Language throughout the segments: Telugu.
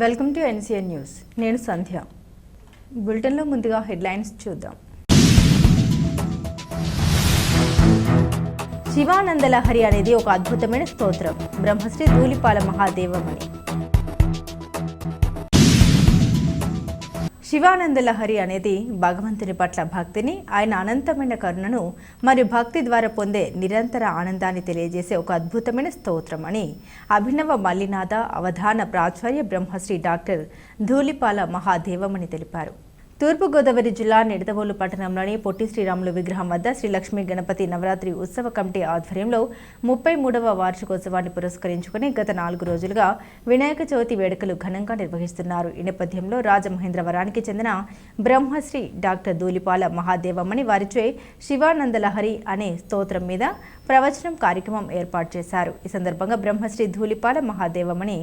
వెల్కమ్ టు ఎన్సీఎన్ న్యూస్ నేను సంధ్య. బులెటిన్లో ముందుగా హెడ్లైన్స్ చూద్దాం. శివానంద లహరి అనేది ఒక అద్భుతమైన స్తోత్రం. బ్రహ్మశ్రీ ధూళిపాల మహాదేవమని. శివానంద లహరి అనేది భగవంతుని పట్ల భక్తిని ఆయన అనంతమైన కరుణను మరియు భక్తి ద్వారా పొందే నిరంతర ఆనందాన్ని తెలియజేసే ఒక అద్భుతమైన స్తోత్రం అని అభినవ మల్లినాథ అవధాన ప్రాచార్య బ్రహ్మశ్రీ డాక్టర్ ధూళిపాల మహాదేవమణి తెలిపారు. తూర్పుగోదావరి జిల్లా నిడదవోలు పట్టణంలోని పొట్టి శ్రీరాములు విగ్రహం వద్ద శ్రీ లక్ష్మీ గణపతి నవరాత్రి ఉత్సవ కమిటీ ఆధ్వర్యంలో ముప్పై మూడవ వార్షికోత్సవాన్ని పురస్కరించుకుని గత నాలుగు రోజులుగా వినాయక చవితి వేడుకలు ఘనంగా నిర్వహిస్తున్నారు. ఈ నేపథ్యంలో రాజమహేంద్రవరానికి చెందిన బ్రహ్మశ్రీ డాక్టర్ దూలిపాల మహాదేవమ్మని వారిచే శివానందలహరి అనే స్తోత్రం మీద ప్రవచనం కార్యక్రమం ఏర్పాటు చేశారు. ఈ సందర్భంగా బ్రహ్మశ్రీ ధూళిపాల మహాదేవమ్మని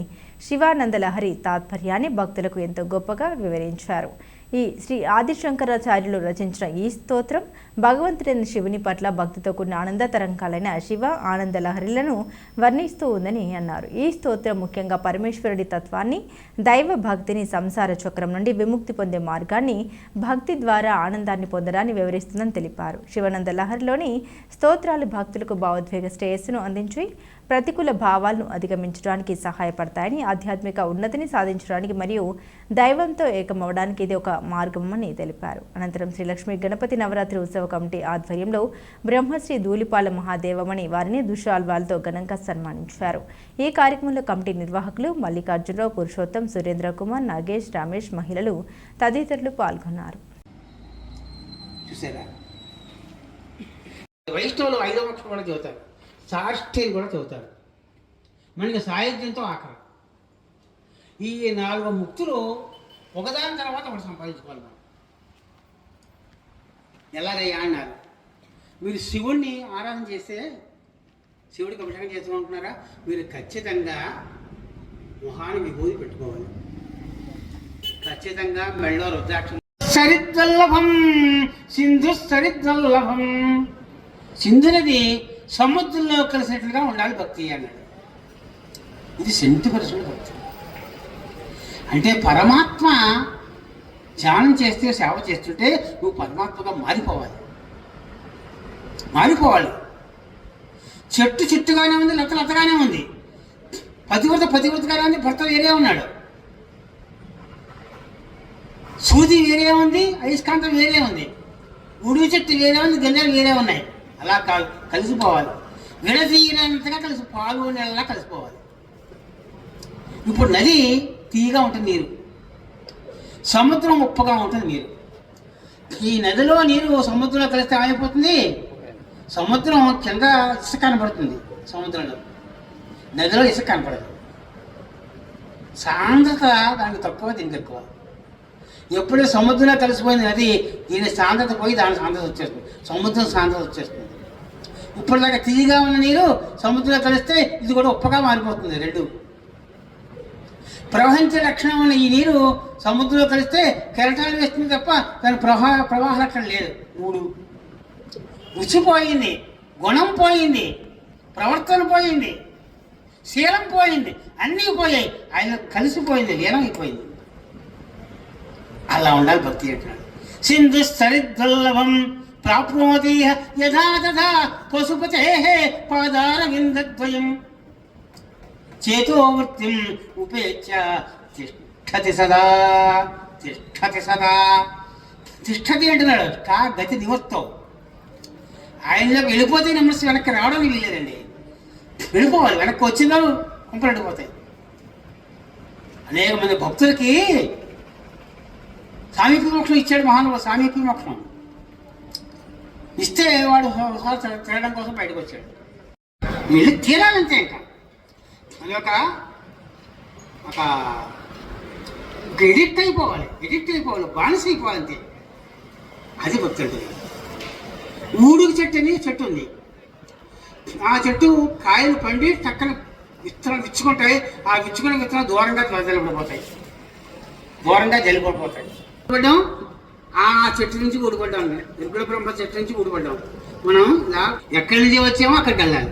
శివానందలహరి తాత్పర్యాన్ని భక్తులకు ఎంతో గొప్పగా వివరించారు. ఈ శ్రీ ఆదిశంకరాచార్యులు రచించిన ఈ స్తోత్రం భగవంతుడైన శివుని పట్ల భక్తితో కూడిన ఆనంద తరంకాలైన శివ ఆనంద లహరిలను వర్ణిస్తూ ఉందని అన్నారు. ఈ స్తోత్రం ముఖ్యంగా పరమేశ్వరుడి తత్వాన్ని దైవ భక్తిని సంసార చక్రం నుండి విముక్తి పొందే మార్గాన్ని భక్తి ద్వారా ఆనందాన్ని పొందడాన్ని వివరిస్తుందని తెలిపారు. శివానంద లహరిలోని స్తోత్రాలు భక్తులకు భావోద్వేగ శ్రేయస్సును అందించి ప్రతికూల భావాలను అధిగమించడానికి సహాయపడతాయని ఆధ్యాత్మిక ఉన్నతిని సాధించడానికి మరియు దైవంతో ఏకమవడానికి ఇది ఒక మార్గమని తెలిపారు. అనంతరం శ్రీ లక్ష్మీ గణపతి నవరాత్రి ఉత్సవ కమిటీ ఆధ్వర్యంలో బ్రహ్మశ్రీ ధూళిపాల మహాదేవమణి వారిని దుషాల్వాలతో ఘనంగా సన్మానించారు. ఈ కార్యక్రమంలో కమిటీ నిర్వాహకులు మల్లికార్జునరావు పురుషోత్తం సురేంద్ర కుమార్ నాగేష్ రమేష్ మహిళలు తదితరులు పాల్గొన్నారు. చూసారా? వైష్ణవులు ఐదవ అక్షరం కూడా చదువుతారు. సాష్ఠీలు కూడా చదువుతారు. మనకి సాయుధ్యంతో ఆఖరు. ఈ నాలుగు ముక్తులు ఒకదాని తర్వాత ఒకటి సంపాదించుకోవాలి మనం. ఎలాగయ్యా అన్నారు. మీరు శివుణ్ణి ఆరాధన చేస్తే శివుడికి అభిషేకం చేస్తున్నారా మీరు ఖచ్చితంగా మొహాన్ని విభూతి పెట్టుకోవాలి. ఖచ్చితంగా మెళ్ళో రుద్రాక్ష సరిద్వల్లభం సింధు సరిద్వల్లభం సింధు నది సముద్రంలో కలిసినట్లుగా ఉండాలి భక్తి అన్నాడు. ఇది సెంటిపరచుడు భక్తి. అంటే పరమాత్మ ధ్యానం చేస్తే సేవ చేస్తుంటే నువ్వు పరమాత్మగా మారిపోవాలి. మారిపోవాలి. చెట్టు చెట్టుగానే ఉంది లత లతగానే ఉంది. పతివ్రత పతివ్రతగానే ఉంది భర్త వేరే ఉన్నాడు. సూది వేరే ఉంది అయస్కాంతం వేరే ఉంది. ఉడుగు చెట్టు వేరే ఉంది గంజలు వేరే ఉన్నాయి. అలా కాదు కలిసిపోవాలి. విడదీయనంతగా కలిసి పాలు నెలలా కలిసిపోవాలి. ఇప్పుడు నది తీయగా ఉంటుంది నీరు. సముద్రం ఉప్పగా ఉంటుంది నీరు. ఈ నదిలో నీరు సముద్రంలో కలిస్తే ఆగిపోతుంది సముద్రం కింద ఇసుక కనపడుతుంది సముద్రంలో. నదిలో ఇసుక కనపడదు. సాంద్రత దానికి తక్కువ దీనికి ఎక్కువ. ఎప్పుడే సముద్రంలో కలిసిపోయింది నది దీని సాంద్రత పోయి దాని సాంద్రత వచ్చేస్తుంది. సముద్రం సాంద్రత వచ్చేస్తుంది. ఇప్పుడు దాకా తీయగా ఉన్న నీరు సముద్రంలో కలిస్తే ఇది కూడా ఉప్పగా మారిపోతుంది రెండు. ప్రవహించే లక్షణం ఉన్న ఈ నీరు సముద్రంలో కలిస్తే కెరటాలు వేస్తుంది తప్ప దాని ప్రవాహ ప్రవాహ లక్షణం లేదు. మూడు. రుచి పోయింది గుణం పోయింది ప్రవర్తన పోయింది శీలం పోయింది అన్నీ పోయాయి. ఆయన కలిసిపోయింది లీనం అయిపోయింది. అలా ఉండాలి భక్తి అంటున్నాడు. సింధు సరిద్వల్లభం ప్రాప్నోతి యథా తథా పశుపతే పాదారవిందద్వయం. చేతోవృత్తిం ఉపేత్య తిష్టతి సదా తిష్టతి సదా. తిష్టతి అంటున్నాడు. కా గతి నివర్తం. ఆయనలో వెళ్ళిపోతే నమ్మసి వెనక్కి రావడం వీల్లేదండి. వెళ్ళిపోవాలి. వెనక్కి వచ్చిందో కుంపలు ఎండిపోతాయి అనేక మంది భక్తులకి సామీప్య మోక్షం ఇచ్చాడు మహానుభావు సామీప్య మోక్షం ఇస్తే వాడు ఒకసారి తిర- కోసం బయటకు వచ్చాడు. వెళ్ళి తీరాలంతే ఇంకా. అది ఒక ఒక ఒక ఎడిక్ట్ అయిపోవాలి. ఎడిక్ట్ అయిపోవాలి. బానిస అయిపోవాలంతే. అది భక్తి అంటే చెట్టు అని చెట్టు ఉంది. ఆ చెట్టు కాయలు పండి చక్కని విత్తనం విచ్చుకుంటాయి. ఆ విచ్చుకున్న విత్తనం దూరంగా జలిపడిపోతాయి దూరంగా జలిపడిపోతాయి చూడడం ఆ చెట్టు నుంచి ఊడిపడ్డాం దుర్గుడ బ్రహ్మ చెట్టు నుంచి ఊడిపడ్డాం. మనం ఎక్కడి నుంచి వచ్చామో అక్కడికి వెళ్ళాలి.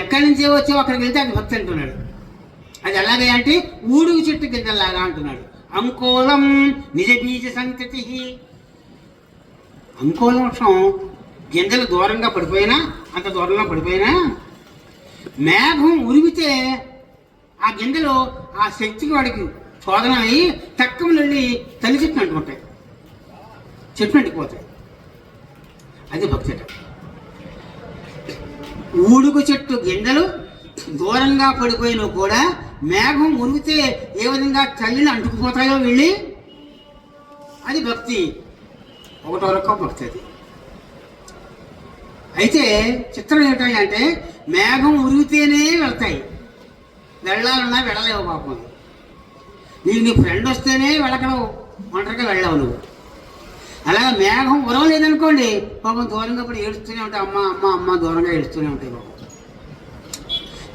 ఎక్కడి నుంచి వచ్చామో అక్కడికి వెళ్తే అది భక్తి అంటున్నాడు. అది ఎలాగే అంటే ఊడుగు చెట్టు గింజల్లాగా అంటున్నాడు. అంకోలం నిజ బీజ సంతతి అంకోలం వృక్షం గింజలు దూరంగా పడిపోయినా అంత దూరంలో పడిపోయినా మేఘం ఉరిమితే ఆ గింజలు ఆ శక్తికి వాడికి శోధన అయ్యి తక్కువ నుండి తల్లి చెట్టు అంటుంటాయి. చెట్టు పోతాడు అది భక్తి అంటే. ఊడుగు చెట్టు గింజలు దూరంగా పడిపోయినా కూడా మేఘం ఉరిగితే ఏ విధంగా తల్లిని అంటుకుపోతాయో వెళ్ళి? అది భక్తి. ఒకటో రకం భక్తి అది. అయితే చిత్రం ఏంటంటే మేఘం ఉరిగితేనే వెళ్తాయి. వెళ్ళాలన్నా వెళ్ళలేవు పాపం. నీకు నీ ఫ్రెండ్ వస్తేనే వెళ్ళకడవు ఒంటరిగా వెళ్ళావు నువ్వు. అలాగే మేఘం ఉరవలేదనుకోండి పాపం దూరంగా ఇప్పుడు ఏడుస్తూనే ఉంటాయి. అమ్మ అమ్మ అమ్మ దూరంగా ఏడుస్తూనే ఉంటాయి పాపం.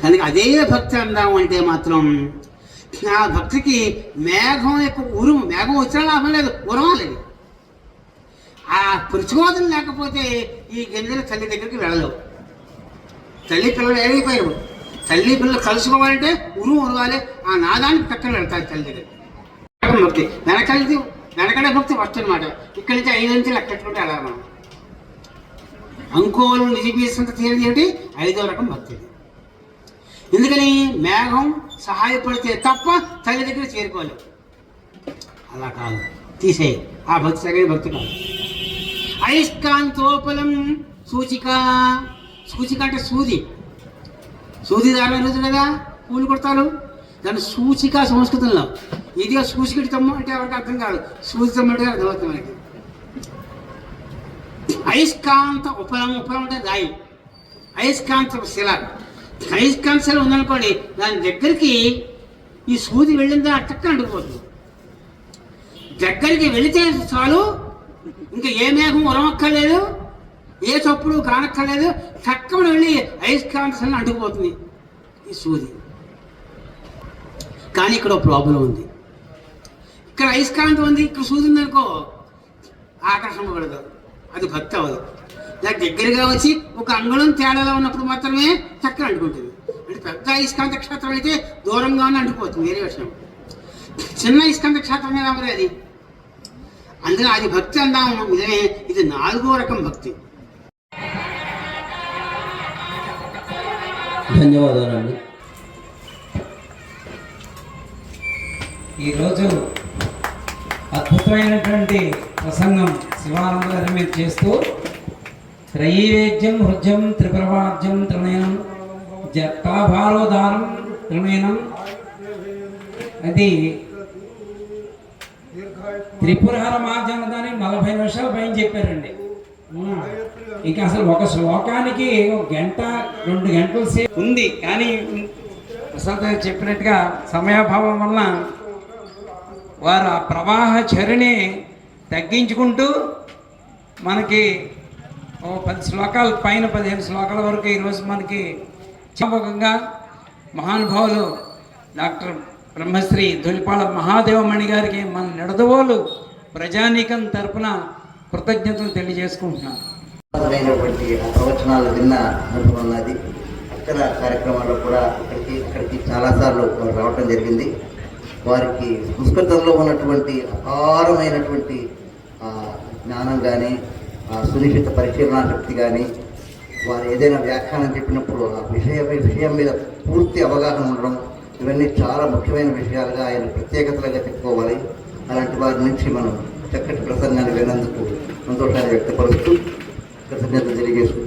కనుక అదే భక్తి అందాం అంటే మాత్రం ఆ భక్తికి మేఘం యొక్క ఉరుము మేఘం వచ్చినా లాభం లేదు ఉరవాలి ఆ ప్రచోదన లేకపోతే ఈ గింజలు తల్లి దగ్గరికి వెళ్ళలేవు. తల్లి పిల్లలు ఏమైపోయారు తల్లి పిల్లలు కలుసుకోవాలంటే ఉరుము ఉరవాలి ఆ నాదానికి పక్కన వెళ్తారు తల్లి దగ్గర వెనకాలి వెనకడే భక్తి ఫస్ట్ అనమాట ఇక్కడి నుంచి ఐదు నుంచి లెక్కెట్టుకుంటే అలా మనం? అంకోలు నిజబీసంత తీరేది ఏమిటి? ఐదో రకం భక్తి. ఎందుకని? మేఘం సహాయపడితే తప్ప తల్లి దగ్గర చేరుకోలేము అలా కాదు. తీసేయి. ఆ భక్తి సరైన భక్తి కాదు. అయస్కాంతోపలం సూచిక. సూచిక అంటే సూది. సూది దాని కదా పూలు కొడతారు. దాని సూచిక సంస్కృతంలో. ఇది సూచికటి తమ్ము అంటే ఎవరికి అర్థం కాదు. సూచి తమ్ము అర్థమవుతుంది మనకి. అయస్కాంత ఉపలం ఉపలం అంటే రాయి. అయస్కాంత శిల. అయస్కాంత శిల ఉందనుకోండి దాని దగ్గరికి ఈ సూది వెళ్ళిందా అట్టక్క అంటుకుపోతుంది దగ్గరికి వెళితే చాలు ఇంకా ఏ మేఘం ఉరమక్కర్లేదు ఏ చప్పుడు కానక్కర్లేదు చక్కగా వెళ్ళి అయస్కాంత శిల అంటుకుపోతుంది ఈ సూది. కానీ ఇక్కడ ప్రాబ్లం ఉంది. ఇక్కడ అయస్కాంతం ఉంది ఇక్కడ సూది ఉందనుకో ఆకర్షణ పడదు అది భక్తి అవ్వదు. దాని దగ్గరగా వచ్చి ఒక అంగుళం తేడాలో ఉన్నప్పుడు మాత్రమే చక్కగా అంటుకుంటుంది. అంటే పెద్ద అయస్కాంత క్షేత్రం అయితే దూరంగానే అంటుకుపోతుంది వేరే విషయం. చిన్న అయస్కాంత క్షేత్రం మీద మరి అది. అందులో అది భక్తి అందాము నిజమే ఇది నాలుగో రకం భక్తి. ధన్యవాదాలండి. ఈరోజు అద్భుతమైనటువంటి ప్రసంగం శివానంద గారి మీద చేస్తూ త్రయీవేద్యం హృద్యం త్రిప్రవాద్యం త్రినయనం జట్టాభారోదారం త్రినయనం. అది త్రిపురహర మార్జన దాన్ని నలభై నిమిషాల పైన చెప్పారండి. ఇక అసలు ఒక శ్లోకానికి ఒక గంట రెండు గంటల సేపు ఉంది. కానీ ప్రసాద్ చెప్పినట్టుగా సమయాభావం వలన వారు ఆ ప్రవాహ చరిని తగ్గించుకుంటూ మనకి ఓ పది శ్లోకాల పైన పదిహేను శ్లోకాల వరకు ఈరోజు మనకి జ్ఞాపకంగా మహానుభావులు డాక్టర్ బ్రహ్మశ్రీ దొలిపాల మహాదేవమణి గారికి మన నిడదవోలు ప్రజానీకం తరపున కృతజ్ఞతలు తెలియజేసుకుంటున్నాను. ప్రవచనాలు విన్న అనుభవం ఉన్నది. ఇతర కార్యక్రమాల్లో కూడా ఇక్కడికి ఇక్కడికి చాలాసార్లు రావటం జరిగింది. వారికి సంస్కృతంలో ఉన్నటువంటి అపారమైనటువంటి జ్ఞానం కానీ సునిశ్చిత పరిశీలనా శక్తి కానీ వారు ఏదైనా వ్యాఖ్యానం చెప్పినప్పుడు ఆ విషయ విషయం మీద పూర్తి అవగాహన ఉండడం ఇవన్నీ చాలా ముఖ్యమైన విషయాలుగా ఆయన ప్రత్యేకతలుగా చెప్పుకోవాలి. అలాంటి వారి నుంచి మనం చక్కటి ప్రసంగాన్ని వినందుకు సంతోషాన్ని వ్యక్తపరుస్తూ కృతజ్ఞత తెలియజేసుకుంటాం